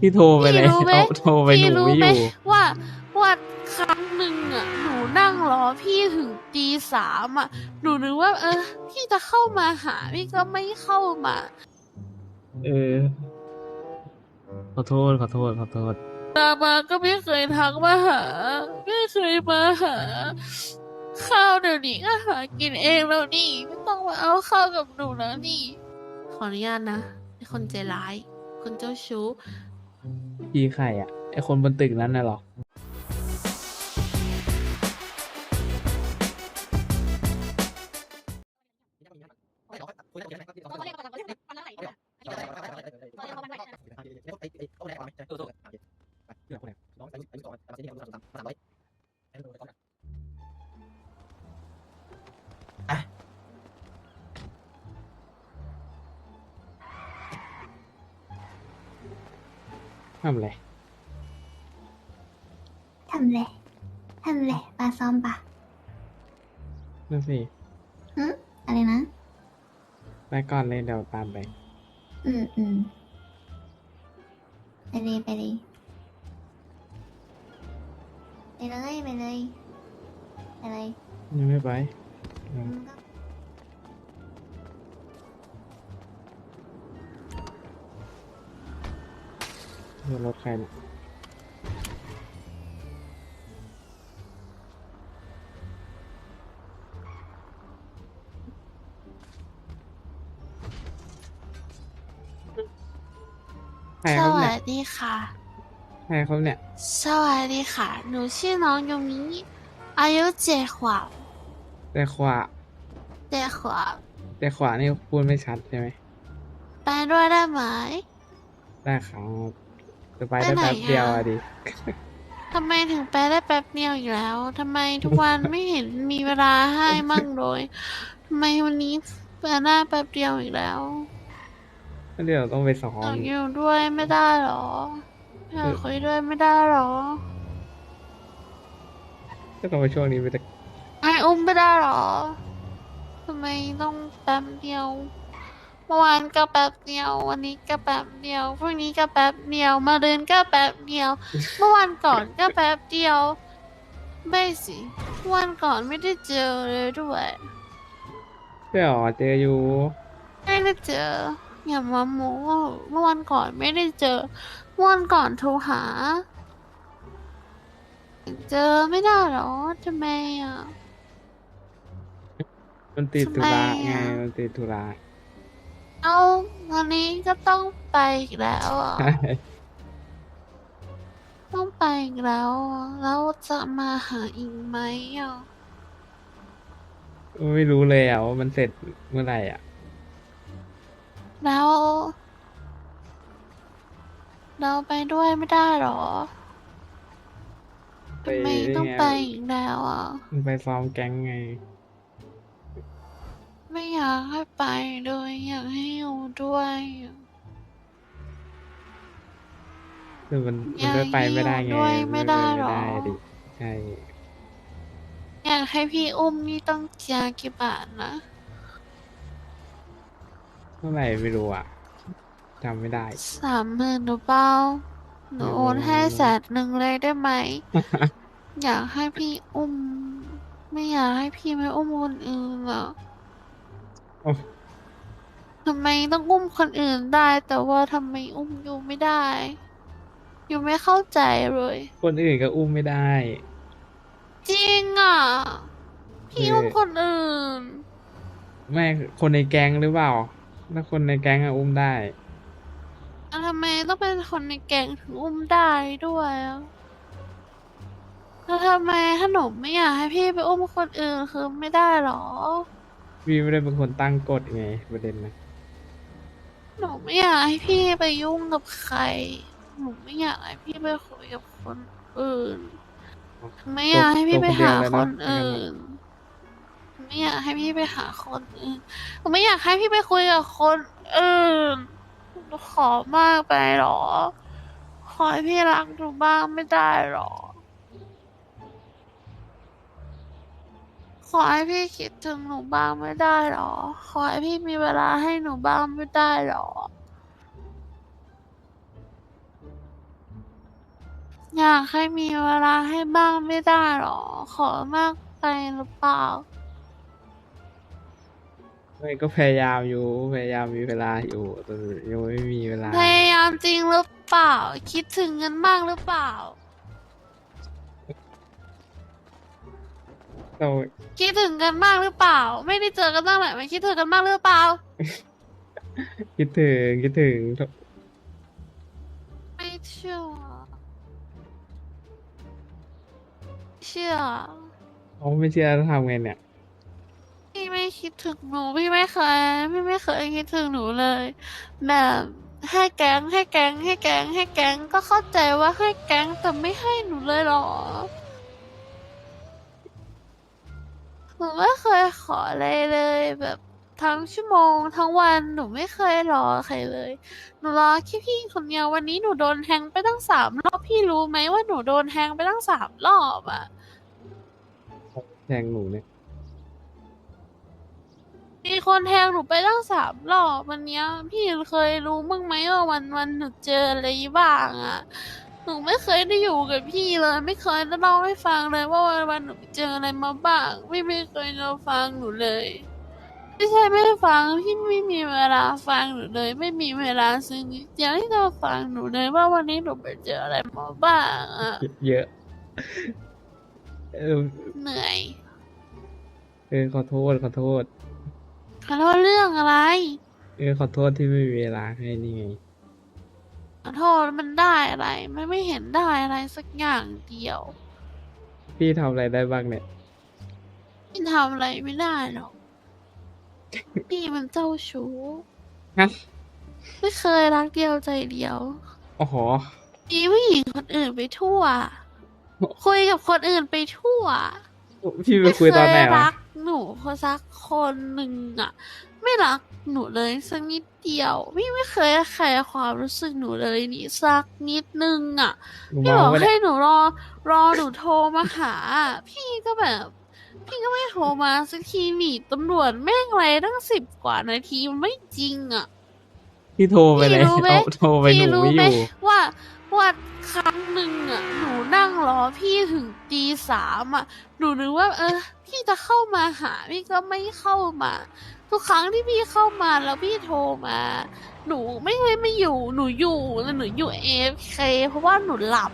พี่โทรไปพี่เลยรู้ไหม เอาโทรไปหพี่นูรู้ไม่ไหมอยู่ว่าว่าครั้งหนึ่งอะหนูนั่งรอพี่ถึงตีสามอะหนูนึกว่า เออ พี่จะเข้ามาหาพี่ก็ไม่เข้ามา เออ ขอโทษขอโทษขอโทษ ตามาก็ไม่เคยทักมาหา ไม่เคยมาหา ข้าวเดี๋ยวนี้ก็หากินเองแล้วนี่ ไม่ต้องมาเอาข้าวกับหนูแล้วนี่ ขออนุญาตนะเป็นคนใจร้าย คนเจ้าชู้ พี่ใครอะ ไอคนบนตึกนั้นน่ะหรอท นั่นสิหึอะไรนะ ไปก่อนเลยเดี๋ยวตามไป อืมอืมไปเลยไปเลยไปเลยไปเลยไปเลยยังไม่ไปอือืมมก็เดี๋ยวรถใครเนี่ย สครับวัเนี่ยสดีค่ะใครครับเนี่ย สวัสดีค่ะ หนูชื่อน้องยูมิอายุเจ็ดขวบแต่ขวา เจ็ดขวบแต่ขวานี่พูดไม่ชัดใช่ไหม ไปด้วยได้ไหม ได้ครับจะไปไปได้ไหนแป๊บเดียวอะ อะดิ ทำไมถึงไปได้แป๊บเดียวอีกแล้วทำไมทุกวัน ไม่เห็นมีเวลาให้มั่งเลยทำไมวันนี้ไปได้แป๊บเดียวอีกแล้ว เดี๋ยวต้องไปซ้ออยามกอยู่ด้วยไม่ได้หรออยากคุยด้วยไม่ได้หรอก็ต้องไปช่วงนี้ไปแต่ให้อุ้มไม่ได้หรอทำไมต้องแป๊บเดียวเมื่อวานก็แป๊บเดียว วันนี้ก็แป๊บเดียวพรุ่งนี้ก็แป๊บเดียวมาเดินก็แป๊บเดียว เมื่อวันก่อนก็แป๊บเดียวไม่สิเมื่อวันก่อนไม่ได้เจอเลยด้วย เดี๋ยวเจออยู่ ไม่ได้เจอ อย่ามาโม้ว่าเมื่อวันก่อนไม่ได้เจอเมื่อวันก่อนโทรหา เจอไม่ได้หรอทำไมอะ มันติดธุระทำไมไงอะ มันติดธุระเอาวันนี้ก็ต้องไปอีกแล้วอะใช่ต้องไปอีกแล้วอะแล้วจะมาหาอีกไหมอะ ไม่รู้เลยอะว่ามันเสร็จเมื่อไหร่อะ แล้วเราไปด้วยไม่ได้หรอทำไมต้องไปอีกแล้วอะมันไปซ้อมแก๊งไง ไม่อยากให้ไปเลยอยากให้อยู่ด้วยอะคือมันอมันยากก็ไปไม่ได้ไงอยู่ด้วยไม่ได้หรอไม่ได้ดิใช่อยากให้พี่อุ้มนี่ต้องเจียร์กี่บาทนะ เท่าไหร่ไม่รู้อะจำไม่ได้ สามหมื่นหรือเปล่าหนูไม่รู้โอนให้แสนหนึ่งเลยได้ไหม อยากให้พี่อุ้ม ไม่อยากให้พี่ไม่อุ้มคนอื่นอะโอ้ ทำไมต้องอุ้มคนอื่นได้ แต่ว่าทำไมอุ้มอยู่ไม่ได้อยู่ไม่เข้าใจเลย คนอื่นก็อุ้มไม่ได้ จริงอะ พี่เอออุ้มคนอื่นไม่คนในแก๊งหรือเปล่า ถ้าคนในแก๊งอะอุ้มได้ อะทำไมต้องเป็นคนในแก๊งถึงอุ้มได้ด้วยอะแล้วทำไมถ้าหนูไม่อยากให้พี่ไปอุ้มคนอื่นคือไม่ได้หรอพี่ไม่ได้เป็นคนตั้งกฎไงประเด็นนะหนูไม่อยากให้พี่ไปยุ่งกับใคร หนูไม่อยากให้พี่ไปคุยกับคนอื่น ไม่อยากให้พี่ไปหาคนอื่น ไม่อยากให้พี่ไปหาคนอื่นหนูไม่อยากให้พี่ไปคุยกับคนอื่นหนูขอมากไปหรอ ขอให้พี่รักหนูบ้างไม่ได้หรอ ขอให้พี่คิดถึงหนูบ้างไม่ได้หรอ ขอให้พี่มีเวลาให้หนูบ้างไม่ได้หรอ อยากให้มีเวลาให้บ้างไม่ได้หรอ ขอมากไปหรือเปล่า ไม่ก็พยายามอยู่ พยายามมีเวลาอยู่แต่ยังไม่มีเวลา พยายามจริงหรือเปล่า คิดถึงกันบ้างหรือเปล่า เราคิดถึงกันบ้างหรือเปล่า ไม่ได้เจอกันตั้งแต่ไม่คิดถึงกันบ้างหรือเปล่า คิดถึงคิดถึงไม่เชื่อเชื่อ เขาไม่เชื่อจะทำไงเนี่ยพี่ ไม่คิดถึงหนูพี่ไม่เคยพี่ไม่เคยคิดถึงหนูเลย แบบให้แก๊งให้แก๊งให้แก๊งให้แก๊งก็เข้าใจว่าให้แก๊งแต่ไม่ให้หนูเลยเหรอหนูไม่เคยขออะไรเลย แบบทั้งชั่วโมง ทั้งวันหนูไม่เคยรอใครเลย หนูรอแค่พี่คนเดียววันนี้หนูโดนแทงไปตั้งสามรอบพี่รู้ไหมว่าหนูโดนแทงไปตั้งสามรอบอะแทงหนูเนี่ย คนแทงหนูไปตั้งสามรอบวันเนี้ย พี่เคยรู้บ้างไหมว่าวันวันๆหนูเจออะไรบ้างอะหนูไม่เคยได้อยู่กับพี่เลย ไม่เคยได้เล่าให้ฟังเลย ว่าวันวันๆหนูเจออะไรมาบ้างพี่ไม่เคยเราฟังหนูเลยไม่ใช่ไม่ฟังพี่ไม่มีเวลาฟังหนูเลย ไม่มีเวลาซึ้งนิดเดียวที่จะฟังหนูเลยว่าวันนี้หนูไปเจออะไรมาบ้างอะเยอะเออเหนื่อย เออขอโทษขอโทษ ขอโทษเรื่องอะไร เออขอโทษที่ไม่มีเวลาให้นี่ไง ขอโทษมันได้อะไร มันไม่เห็นได้อะไรสักอย่างเดียว พี่ทำอะไรได้บ้างเนี่ย พี่ทำอะไรไม่ได้หรอก พี่มันเจ้าชู้ฮะ ไม่เคยรักเดียวใจเดียว อ๋อมีผู้หญิงคนอื่นไปทั่ว คุยกับคนอื่นไปทั่ว พี่ไปคุยตอนไหนม่เควะรัก หนูคนสักคนหนึ่งอะไม่รักหนูเลยสักนิดเดียวพี่ไม่เคยแคร์ความรู้สึกหนูเลยนี่สักนิดนึงอะหนูพี่เมาบอกไปเนี่ให้ยหนูรอ รอหนูโทรมาหา พี่ก็แบบ พี่ก็ไม่โทรมาสักทีหนีตำรวจแม่งไรตั้งสิบกว่านาทีมันไม่จริงอะพี่โทรไปเลยพี่รู้ไหม เอาโทรไปหพี่นูรู้ไม่อไหมยู่ ว่า ว่าครั้งหนึ่งอะหนูนั่งรอพี่ถึงตีสามอะหนูนึกว่า เออ พี่จะเข้ามาหาพี่ก็ไม่เข้ามา ทุกครั้งที่พี่เข้ามาแล้วพี่โทรมา หนูไม่เคยไม่อยู่หนูอยู่แล้วหนูอยู่เอฟเคเพราะว่าหนูหลับ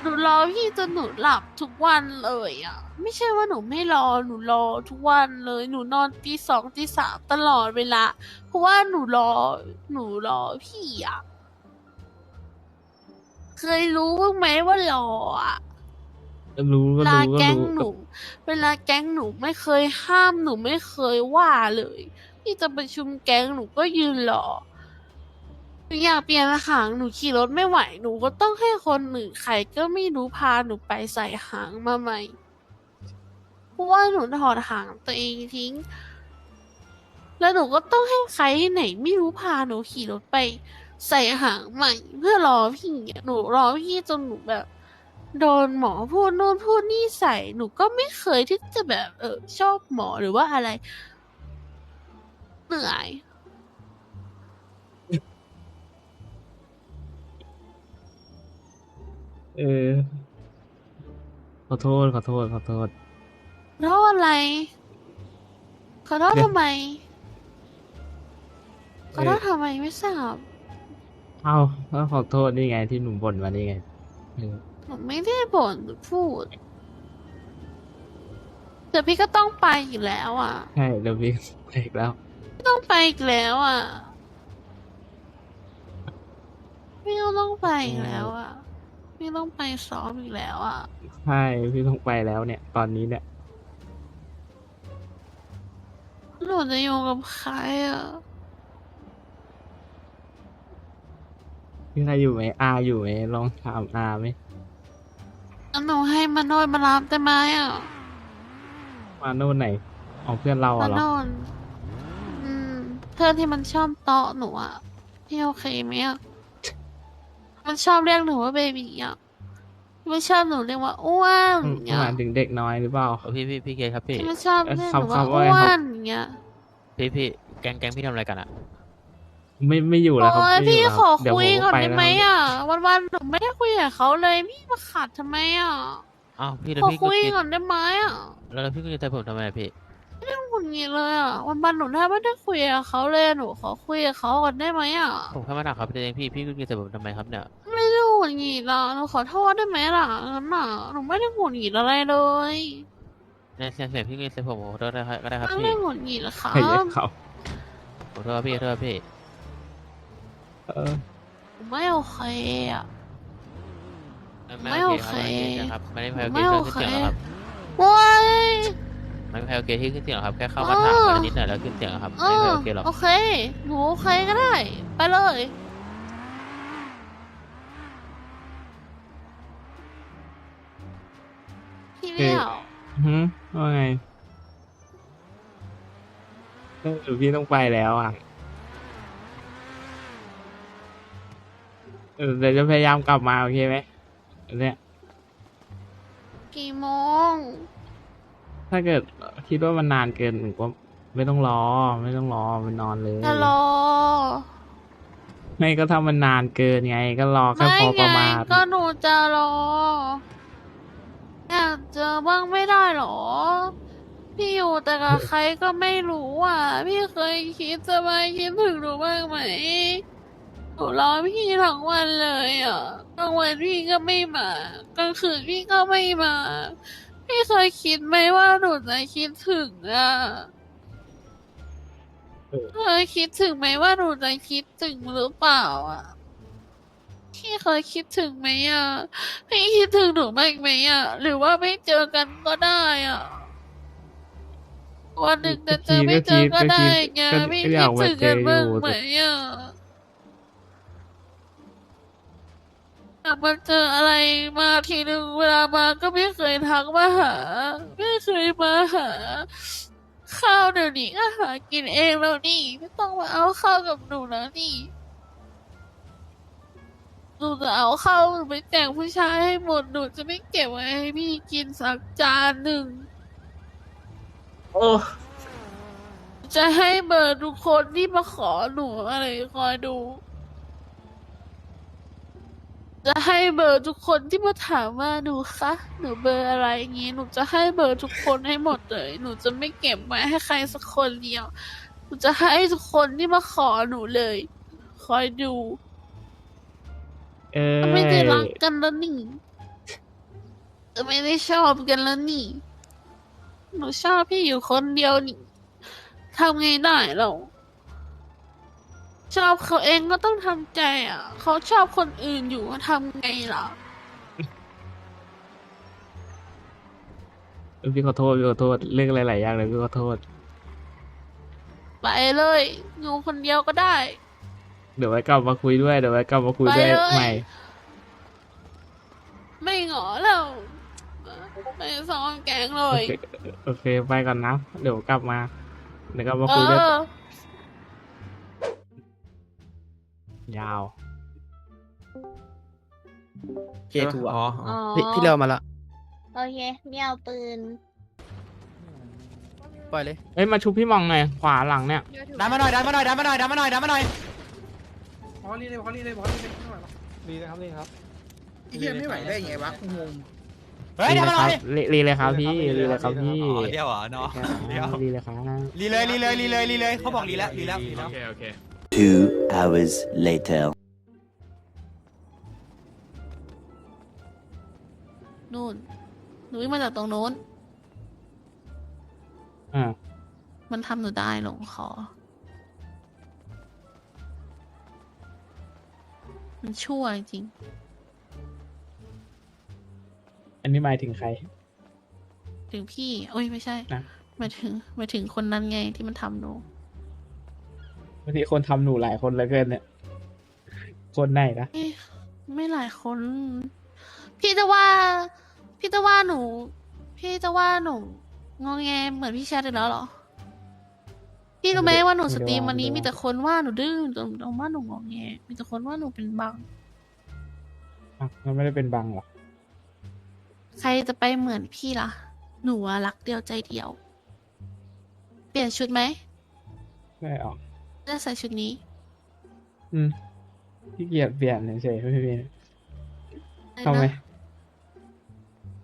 หนูรอพี่จนหนูหลับทุกวันเลยอะ ไม่ใช่ว่าหนูไม่รอหนูรอทุกวันเลยหนูนอนตีสองตีสามตลอดเวลา เพราะว่าหนูรอหนูรอพี่อะ เคยรู้บ้างไหมว่ารออะรู้เวก็ลารู้ก็แก๊งรู้หนู เวลาแก๊งหนูไม่เคยห้ามหนูไม่เคยว่าเลยพี่จะประชุมแก๊งหนูก็ยืนรอหนูอยากเปลี่ยนหางหนูขี่รถไม่ไหวหนูก็ต้องให้คนหนึ่งใครก็ไม่รู้พาหนูไปใส่หางมาใหม่เพราะว่าหนูถอดหางตัวเองทิ้ง แล้วหนูก็ต้องให้ใครไหนไม่รู้พาหนูขี่รถไป ใส่หางใหม่เพื่อรอพี่อะหนูรอพี่จนหนูแบบ โดนหมอพูดนู่นพูดนี่ใส่หนูก็ไม่เคยที่จะแบบ เออชอบหมอหรือว่าอะไร เหนื่อย เออ ขอโทษ ขอโทษ ขอโทษ เพราะอะไร ขอโทษเดี๋ยวทำไม ขอโทษทำไมไม่ทราบ เอ้าแล้วขอโทษนี่ไงที่หนูบ่นมานี่ไงเออผมไม่ได้บ่นหรือพูดแต่พี่ก็ต้องไปอีกแล้วอะ ใช่เดี๋ยวพี่ไปอีกแล้ว ต้องไปอีกแล้วอะพี่ก็ต้องไปอีกแล้วอะ พี่ต้องไปซ้อมอีกแล้วอะ ใช่พี่ต้องไปแล้วเนี่ย ตอนนี้เนี่ยหนูจะอยู่กับใครอะ พี่ใครอยู่ไหมอาอยู่ไหมลองถามอาไหมหนูให้มาโนดมารับได้ไหมอะมาโน่นไหนเอาเพื่อนเรามาอะเหรอโนดอืมเพื่อนที่มันชอบเตาะหนูอะพี่โอเคไหมอะมันชอบเรียกหนูว่าเบบีอะไม่ชอบหนูเรียกว่าอ้วนอือมย่างเงี้ยหมายถึงเด็กน้อยหรือเปล่า เออพี่พี่พี่เกย์ครับพี่ที่มันชอบเรียกหนูว่าคำคำว่าอ้ไงวครับนอย่างเงี้ยพี่พี่แก๊งแก๊งพี่ทำอะไรกันอะ ไม่ไม่อยู่แล้วครับโอ้ยไม่พี่ยู่แล้วขอเดี๋ยวคุยผมก่อนไปได้แล้วไหมครับอะวันๆหนูไม่ได้คุยกับเขาเลยพี่มาขัดทำไมอะอ้าวพี่แล้วขอพี่ก็คุยกินก่อนได้ไหมอะแล้วพี่ก็จะใจผมทำไมอะพี่หงุดหงิดเลยอะวันๆหนูแทบไม่ได้คุยกับเขาเลยหนูขอคุยกับเขาก่อนได้ไหมอะผมแค่มาถามเขาเป็นเองพี่พี่ก็กินใจผมทำไมครับเนี่ยไม่ได้หงุดหงิดอะหนูขอโทษได้ไหมล่ะงั้นน่ะหนูไม่ได้หงุดหงิดอะไรเลยเนี่ยเสียงเสียงพี่ก็กินใจผมผมขอโทษได้ครับก็ได้ครับไม่พี่ได้หงุดหงิดครัใครเรียบกเขาขอโทษครับพี่ขอโทษครับพี่เออผม ไม่โอเคอะไม่ไม่โอโอเคเคครับไม่โอเคครับไม่ไม่โอโอเคเคเรื่องขึ้นเสียงแล้วครับโว้ยไม่โอเคที่ขึ้นเสียงแล้วครับแค่เข้ามาถามกันนิดหน่อยแล้วขึ้นเสียงแล้วครับเอไม่อโอเคหรอกโอเคหนูโอเคก็ได้ ไปเลยพี่เลี้ยวหืมว่าไงเออหรือพี่ต้องไปแล้วอะ เออเดี๋ยวจะพยายามกลับมาโอเคไหมเนี่ยกี่โมง ถ้าเกิดคิดว่ามันนานเกินหนูก็ไม่ต้องรอ ไม่ต้องรอไปนอนเลยจะรอ ไม่ก็ถ้ามันนานเกินไง ก็รอแค่ไม่พอปไงระมาณก็หนูจะรออยากเจอบ้างไม่ได้หรอ พี่อยู่แต่กับใครก็ไม่รู้อะ พี่เคยคิดจะมาคิดถึงหนูบ้างไหมห นูรอพี่ทั้งวันเลยอะกลางวันพี่ก็ไม่มากลางคืนพี่ก็ไม่มาพี่เคยคิดไหมว่าหนูจะคิดถึงอะเคยคิดถึงไหมว่าหนูจะคิดถึงหรือเปล่าอะพี่เคยคิดถึงไหมอะพี่คิดถึงหนูบ้างไหมอะ หรือว่าไม่เจอกันก็ได้อะวันหนึ่งจะเจอไม่เจอก็ได้ไงก็พี่ก็อคิยาดกมาถึงเจกัอนอบ้างยู่ไหมแต่อะ อยากมาเจออะไรมาทีนึงเวลามาก็ไม่เคยทักมาหา ไม่เคยมาหา ข้าวเดี๋ยวนี้ก็หากินเองแล้วนี่ ไม่ต้องมาเอาข้าวกับหนูแล้วนี่หนูจะเอาข้าวไปแจกผู้ชายให้หมดหนูจะไม่เก็บไว้ให้พี่กินสักจานหนึ่ง โอ้จะให้เบอร์ทุกคนที่มาขอหนูอะไรคอยดู จะให้เบอร์ทุกคนที่มาถามว่าหนูคะหนูเบอร์อะไรอย่างงี้ หนูจะให้เบอร์ทุกคนให้หมดเลย หนูจะไม่เก็บไว้ให้ใครสักคนเดียว หนูจะให้ทุกคนที่มาขอหนูเลย คอยดูเออไม่ได้รักกันแล้วนี่ไม่ได้ชอบกันแล้วนี่ หนูชอบพี่อยู่คนเดียวนี่ทำไงได้เรา ชอบเขาเองก็ต้องทำใจอะ เขาชอบคนอื่นอยู่ทำไงล่ะ เออพี่ขอโทษพี่ขอโทษเรื่องหลายๆอย่างเลยพี่ขอโทษ ไปเลยอยู่คนเดียวก็ได้ เดี๋ยวไว้กลับมาคุยด้วยเดี๋ยวไว้กลับมาคุยด้วยไปเลย ใหม่ ไม่หงอแล้วไม่ซ้อนแกงเลโอยเคโอเคไปก่อนนะ เดี๋ยวกลับมา เดี๋ยวกลับมาเอคุยด้วยอ ยาว เคทูอะอ๋ออ๋อพี่พี่เร็วมาละโอเคไม่เอาปืน ปล่อยเลยเอ้ยมาชุบพี่มองหน่อยขวาหลังเนี่ย ดันมาหน่อยดันมาหน่อยดันมาหน่อยดันมาหน่อยดันมาหน่อยพอรีเลยพอรีเลยพอรีเลยไม่ไหวหรอกดีนะครับดีครับ ไอ้เหี้ยไม่ไหวได้ไงวะกูงงเฮ้ยรีดันเลยมาหคน่รัอยบรีรีเลยครับพี่รีเลยครับพี่อ๋อเดียวเหรอเนาะเดียวรีเลยครับรีเลยรีเลยรีเลยรีเลยเขาบอกรีแล้วรีแล้วรีแล้ว Two hours later. นู่น หนูวิ่งมาจากตรงโน้นอ่ามันทำหนูได้หลงคอ มันชั่วจริง อันนี้หมายถึงใคร ถึงพี่ โอ้ยไม่ใช่นะ หมายถึงหมายถึงคนนั้นไงที่มันทำหนู บางทีคนทำหนูหลายคนเหลือเกินเนี่ย คนไหนนะ เอ๊ะไม่หลายคน พี่จะว่า พี่จะว่าหนู พี่จะว่าหนูงอแงเหมือนพี่แชทอีกแล้วเหรอ พี่รู้ไหมว่าหนูสตรีมวันนี้มีแต่คนว่าหนูดื้อจนเอาว่าหนูงอแงมีแต่คนว่าหนูเป็นบัง อะมันไม่ได้เป็นบังหรอใครจะไปเหมือนพี่ล่ะ หนูอะรักเดียวใจเดียว เปลี่ยนชุดไหมไม่ออก จะใส่ชุดนี้ อืมขี้เกียจเปลี่ยนเฉยๆไม่เปลี่ยนทำไม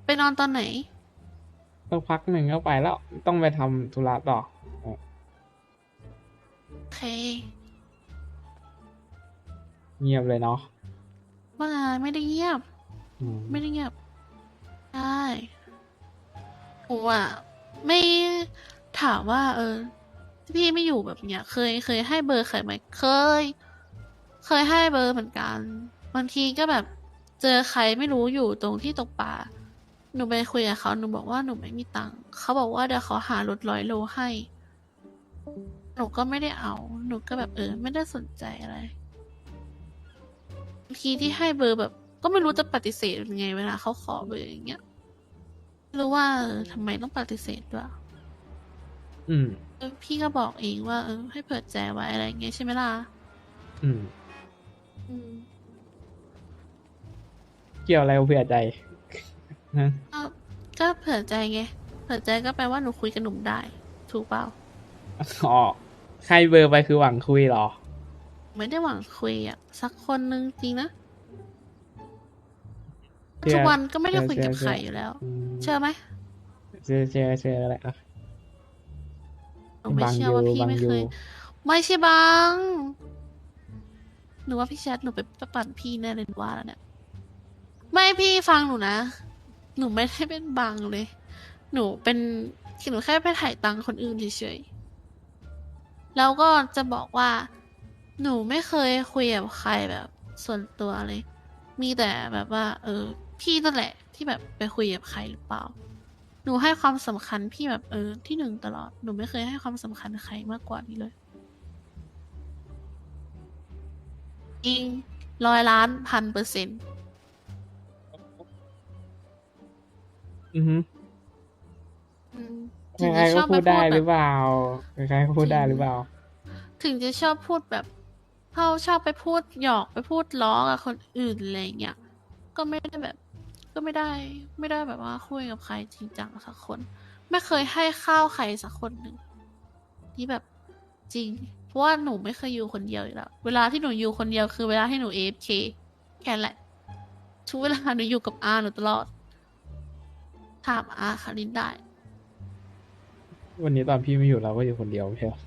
ไปนอนตอนไหนต้องพักหนึ่งก็ไปแล้ว ต้องไปทำธุระต่อโอเค เงียบเลยเนาะว่าไงไม่ได้เงียบอืมไม่ได้เงียบได้ผมอะไม่ถามว่าเออ ที่พี่ไม่อยู่แบบเนี้ย เคยเคยให้เบอร์ใครไหมเคย เคยให้เบอร์เหมือนกัน บางทีก็แบบเจอใครไม่รู้อยู่ตรงที่ตกปลาหนูไปคุยกับเขาหนูบอกว่าหนูไม่มีตังค์เขาบอกว่าเดี๋ยวเขาหารถร้อยโลให้ หนูก็ไม่ได้เอา หนูก็แบบเออ ไม่ได้สนใจอะไรบางทีที่ให้เบอร์แบบ ก็ไม่รู้จะปฏิเสธยังไง เวลาเขาขอเบอร์อย่างเงี้ยไม่รู้ว่าเออทำไมต้องปฏิเสธด้วยอืม เออพี่ก็บอกเองว่า เออ ให้เผื่อใจไว้อะไรอย่างเงี้ยใช่ไหมล่ะ อืม อืมเกี่ยวอะไรกับเผื่อใจฮะก็ก็เผื่อใจไงเผื่อใจก็แปลว่าหนูคุยกับหนุ่มได้ ถูกเปล่า อ๋อใครเบอร์ไปคือหวังคุยเหรอ ไม่ได้หวังคุยอะ สักคนนึงจริงนะเชื่อทุกวันก็ไม่ได้คุยกับเชื่อใครอยู่แล้ว อืมเชื่อไหม เชื่อเชื่อเชื่ออะไรอะ หนูไม่บังเชื่ออยู่ว่าพี่บังไม่อเคยู่ยไม่ใช่บัง หนูว่าพี่แชทหนูไปปั่นพี่แน่เลยหนูว่าแล้วเนี่ย ไม่พี่ฟังหนูนะ หนูไม่ได้เป็นบังเลย หนูเป็นหนูแค่ไปถ่ายตังค์คนอื่นเฉยๆ แล้วก็จะบอกว่า หนูไม่เคยคุยกับใครแบบ ส่วนตัวเลย มีแต่แบบว่า เออ พี่นั่นแหละ ที่แบบไปคุยกับใครหรือเปล่าห นูให้ความสำคัญพี่แบบเออที่หนึ่งตลอด หนูไม่เคยให้ความสำคัญใครมากกว่านี้เลยจริงร้อยล้านพันเปอร์เซ็นต์อือฮึอืมใครๆก็พูดได้หรือเปล่าใครๆก็พูดได้หรือเปล่า ถึงจะชอบพูดแบบเขาชอบไปพูดหยอกไปพูดล้อกับคนอื่นอะไรอย่างเงี้ย ก็ไม่ได้แบบ ก็ไม่ได้ไม่ได้แบบว่าคุยกับใครจริงจังสักคน ไม่เคยให้ข้าวใครสักคนหนึ่งที่แบบจริง เพราะว่าหนูไม่เคยอยู่คนเดียวอยู่แล้ว เวลาที่หนูอยู่คนเดียวคือเวลาที่หนู AFK แค่นั้นแหละทุกเวลาหนูอยู่กับอาหนูตลอดถามอาคารินได้ วันนี้ตอนพี่ไม่อยู่เราก็อยู่คนเดียวไม่ใช่เหรอ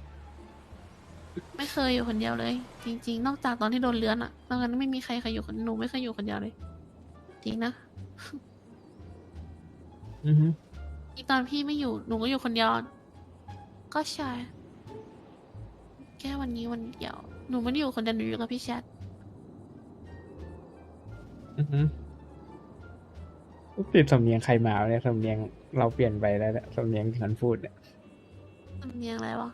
ไม่เคยอยู่คนเดียวเลย จริง ๆ นอกจากตอนที่โดนเลื้อนอะตอนนั้นไม่มีใครเคยอยู่คนหนูไม่เคยอยู่คนเดียวเลย จริงนะอือฮึอีกตอนพี่ไม่อยู่หนูก็อยู่คนเดียว ก็ใช่แค่วันนี้วันเดียว หนูไม่ได้อยู่คนเดียวหนูอยู่กับพี่แชทอือฮึติดสำเนียงใครมาวะเนี่ยสำเนียงเราเปลี่ยนไปแล้วเนี่ยสำเนียงที่ฉันพูดเนี่ยทำเนียงอะไรวะ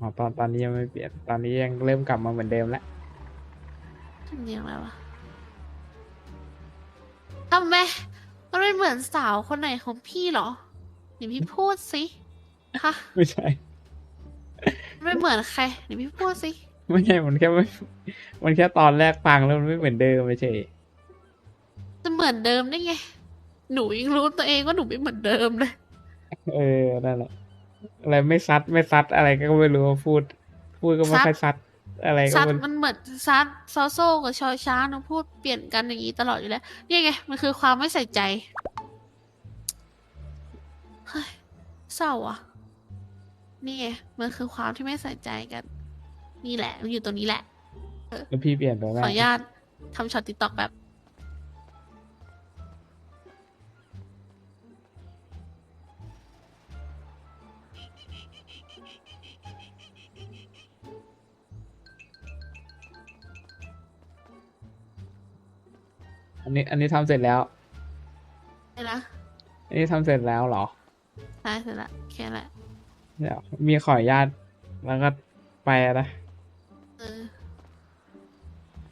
อ๋อตอนตอนนี้ยังไม่เปลี่ยน ตอนนี้ยังเริ่มกลับมาเหมือนเดิมแล้วทำเนียงอะไรวะทำไมมันไม่เหมือนสาวคนไหนของพี่เหรอเดี๋ยวพี่พูดสิฮะไม่ใช่มันไม่เหมือนใครเดี๋ยวพี่พูดสิไม่ใช่ มันแค่ไม่มันแค่ตอนแรกฟังแล้วมันไม่เหมือนเดิมไม่ใช่ จะเหมือนเดิมได้ไง หนูยังรู้ตัวเองว่าหนูไม่เหมือนเดิมเลย เออ นั่นแหละ อะไรไม่ซัดไม่ซัดอะไรก็ไม่รู้ว่าพูด พูดก็ไม่ซัดค่อยซัด อะไรก็ซัดไม่มันเหมือนซัดซอโซ่กับชอช้างหนูพูดเปลี่ยนกันอย่างนี้ตลอดอยู่แล้วนี่ไงมันคือความไม่ใส่ใจเฮ้ยเศร้าอะ นี่ไงมันคือความที่ไม่ใส่ใจกัน นี่แหละ มันอยู่ตรงนี้แหละ แล้วพี่เปลี่ยนไปไหมขออนุญาตทำช็อตติ๊กต็อกแบบ อันนี้อันนี้ทำเสร็จแล้วได้ละอันนี้ทำเสร็จแล้วเหรอได้เสร็จละแค่นั้นแหละเดี๋ยวมีขออนุญาตแล้วก็ไปนะเออ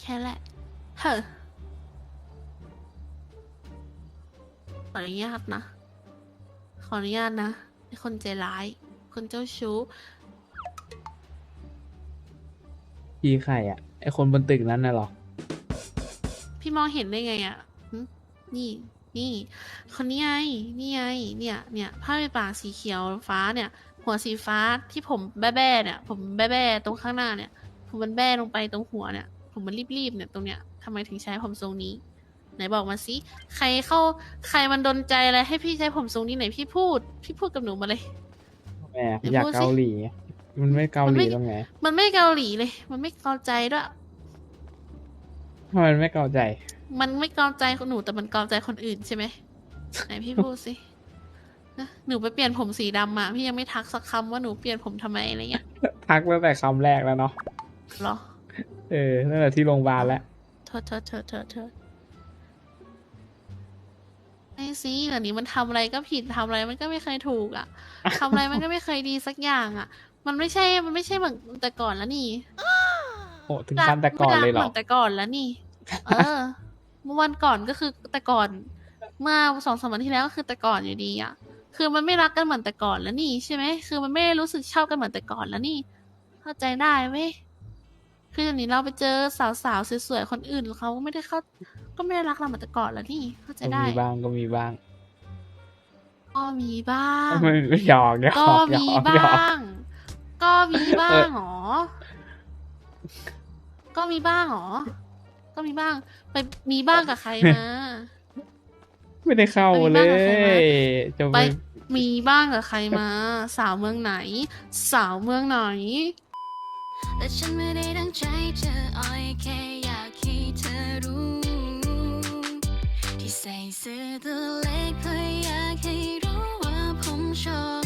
แค่นั้นแหละเฮ้อขออนุญาตนะ ขออนุญาตนะไอคนใจร้าย คนเจ้าชู้พี่ใครอะไอคนบนตึกนั้นน่ะเหรอ พี่มองเห็นได้ไงอะ่ะหึนี่ นี่ คนนี้ไง นี่ไง เนี่ย เนี่ย ผ้าเป็นปากสีเขียวฟ้าเนี่ย หัวสีฟ้าที่ผมแบ้ๆเนี่ย ผมแบ้ๆตรงข้างหน้าเนี่ย ผมมันแบ้ลงไปตรงหัวเนี่ย ผมมันรีบๆเนี่ยตรงเนี้ยทำไมถึงใช้ผมทรงนี้ ไหนบอกมาสิ ใครเข้า ใครมันดนใจอะไรให้พี่ใช้ผมทรงนี้ไหนพี่พูด พี่พูดกับหนูมาเลย แหมอยากเกาหลี มันไม่เกาหลีตรงไหน มันไม่เกาหลีเลย มันไม่เกาใจด้วยทำไมมันไม่เกาใจ มันไม่เกาใจคนหนูแต่มันเกาใจคนอื่นใช่ไหมไหนพี่พูดสินะหนูไปเปลี่ยนผมสีดำมาพี่ยังไม่ทักสักคำว่าหนูเปลี่ยนผมทำไมอะไรเงี้ยทักตั้งแต่คำแรกแล้วเนาะเหรอ เออตั้งแต่ที่โรงพยาบาลแล้วโทษโทษโทษโทษโทษไอ้สิเดี๋ยวนี้มันทำอะไรก็ผิดทำอะไรมันก็ไม่เคยถูกอะทำอะไรมันก็ไม่เคยดีสักอย่างอะ มันไม่ใช่มันไม่ใช่เหมือนแต่ก่อนแล้วนี่โอ้ถึงขั้นแต่ก่อนเลยเหรไม่อรักมือนแต่ก่อนแล้วนี่ เออ เมื่อวันก่อนก็คือแต่ก่อน เมื่อสองสามวันที่แล้วก็คือแต่ก่อนอยู่ดีอะ คือมันไม่รักกันเหมือนแต่ก่อนแล้วนี่ใช่ไหมคือมันไม่ได้รู้สึกชอบกันเหมือนแต่ก่อนแล้วนี่ เข้าใจได้เว้ยคือเดี๋ยวนี้เราไปเจอสาวๆสวยๆคนอื่นเขาก็ไม่ได้เข้า ก็ไม่ได้รักเราเหมือนแต่ก่อนแล้วนี่ เข้าใจก็ได้มีบ้างก็มีบ้างก็มีบ้างไม่ไม่หยอกหยอกก็หยมีอกหยบ้าอกงก็มีบ้างหรอ ก็มีบ้างหรอ ก็มีบ้าง ไปมีบ้างกับใครมา ไม่ได้เข้าเลยจะไปมีบ้างกับใครมา สาวเมืองไหน สาวเมืองไหน แต่ฉันไม่ได้ตั้งใจเธออ้อยแค่อยากให้เธอรู้ ที่ใส่เสื้อตัวเล็กเพื่ออยากให้รู้ว่าผมชอบ